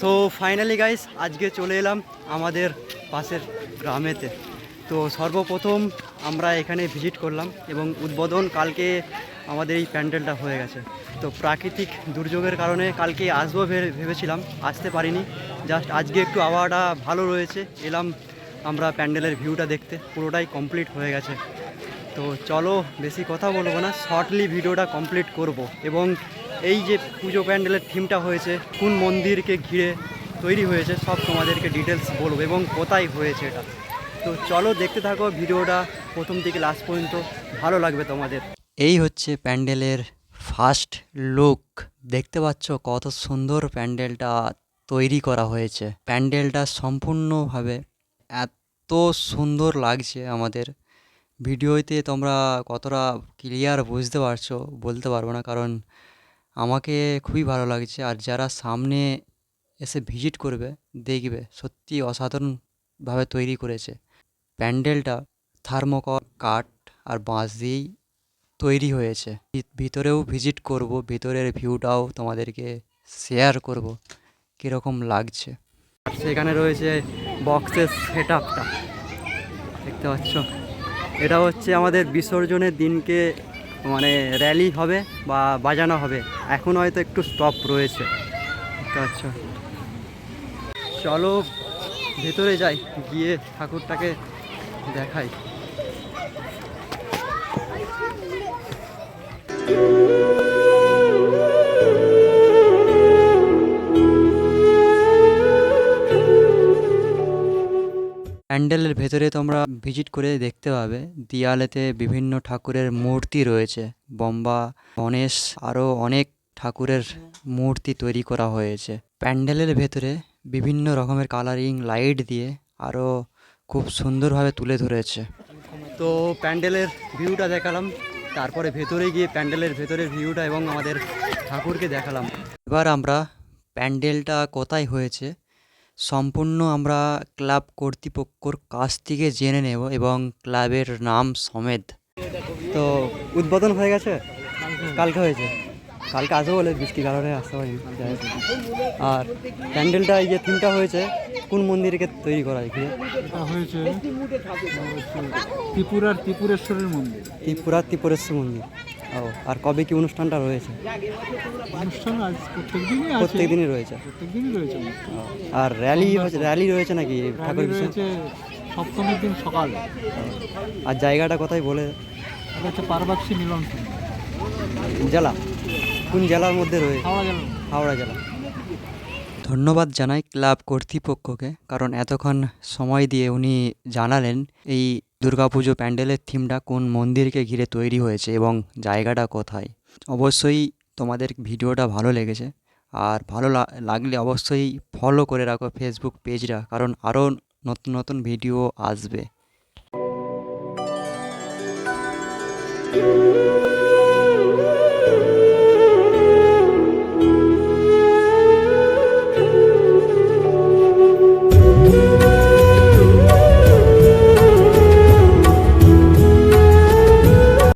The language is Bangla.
সো ফাইনালি গাইস আজকে চলে এলাম আমাদের পাশের গ্রামেতে। তো সর্বপ্রথম আমরা এখানে ভিজিট করলাম এবং উদ্বোধন কালকে আমাদের এই প্যান্ডেলটা হয়ে গেছে। তো প্রাকৃতিক দুর্যোগের কারণে কালকে আসব ভেবেছিলাম, আসতে পারিনি। জাস্ট আজকে একটু আবহাওয়াটা ভালো রয়েছে, এলাম আমরা প্যান্ডেলের ভিউটা দেখতে, পুরোটাই কমপ্লিট হয়ে গেছে। তো চলো, বেশি কথা বলব না, শর্টলি ভিডিওটা কমপ্লিট করব এবং এই যে পুজো প্যান্ডেলের থিমটা হয়েছে, কোন মন্দিরকে ঘিরে তৈরি হয়েছে, সব তোমাদেরকে ডিটেলস বলব এবং কোথায় হয়েছে এটা। তো চলো দেখতে থাকো ভিডিওটা প্রথম থেকে লাস্ট পর্যন্ত, ভালো লাগবে তোমাদের। এই হচ্ছে প্যান্ডেলের ফার্স্ট লুক দেখতে পাচ্ছ কত সুন্দর প্যান্ডেলটা তৈরি করা হয়েছে। প্যান্ডেলটা সম্পূর্ণভাবে এত সুন্দর লাগছে আমাদের। ভিডিওতে তোমরা কতটা ক্লিয়ার বুঝতে পারছ, বলতে পারব না, কারণ আমাকে খুবই ভালো লাগছে। আর যারা সামনে এসে ভিজিট করবে, দেখবে সত্যি অসাধারণভাবে তৈরি করেছে। প্যান্ডেলটা থার্মোকল, কাঠ আর বাঁশ দিয়েই তৈরি হয়েছে। ভিতরেও ভিজিট করব, ভিতরের ভিউটাও তোমাদেরকে শেয়ার করব, কীরকম লাগছে। সেখানে রয়েছে বক্সের সেট আপটা দেখতে পাচ্ছ? এটা হচ্ছে আমাদের বিসর্জনের দিনকে মানে র্যালি হবে বা বাজানো হবে। এখন হয়তো একটু স্টপ রয়েছে। আচ্ছা চলো, ভেতরে যাই, গিয়ে ঠাকুরটাকে দেখাই। প্যান্ডেলের ভেতরে তোমরা ভিজিট করে দেখতে পাবে। দেয়ালেতে বিভিন্ন ঠাকুরের মূর্তি রয়েছে। বম্বা, গণেশ আরও অনেক ঠাকুরের মূর্তি তৈরি করা হয়েছে। প্যান্ডেলের ভেতরে বিভিন্ন রকমের কালারিং লাইট দিয়ে আরও খুব সুন্দরভাবে তুলে ধরেছে। তো প্যান্ডেলের ভিউটা দেখালাম, তারপরে ভেতরে গিয়ে প্যান্ডেলের ভেতরের ভিউটা এবং আমাদের ঠাকুরকে দেখালাম। এবার আমরা প্যান্ডেলটা কোথায় হয়েছে সম্পূর্ণ আমরা ক্লাব কর্তৃপক্ষর কাছ থেকে জেনে নেব এবং ক্লাবের নাম সমেত। তো উদ্বোধন হয়ে গেছে? কালকে হয়েছে। কালকে আসব বলে বৃষ্টির কারণে আসতে পারিনি। হোক। আর প্যান্ডেলটা এই যে থিমটা হয়েছে কোন মন্দিরকে তৈরি করা হয় হয়েছে ত্রিপুরার ত্রিপুরেশ্বরের মন্দির। ত্রিপুরার ত্রিপুরেশ্বর মন্দির। ও আর কবে কি অনুষ্ঠানটা রয়েছে? অনুষ্ঠান আজ প্রত্যেক দিনই আছে রয়েছে? রয়েছে আর র্যালি হচ্ছে র্যালি রয়েছে নাকি ঠাকুর রয়েছে সপ্তমীর দিন সকালে। আর জায়গাটা কোথায় বলে? হচ্ছে পারবাক্ষী মিলন জেলা? কোন জেলার মধ্যে রয়েছে হাওড়া জেলা। হাওড়া জেলা। ধন্যবাদ জানাই ক্লাব কর্তৃপক্ষকে কারণ এতক্ষণ সময় দিয়ে উনি জানালেন এই দুর্গাপুজো প্যান্ডেলের থিমটা কোন মন্দিরকে ঘিরে তৈরি হয়েছে এবং জায়গাটা কোথায়? অবশ্যই তোমাদের ভিডিওটা ভালো লেগেছে। আর ভালো লাগলে অবশ্যই ফলো করে রাখো ফেসবুক পেজটা কারণ আরও নতুন নতুন ভিডিও আসবে।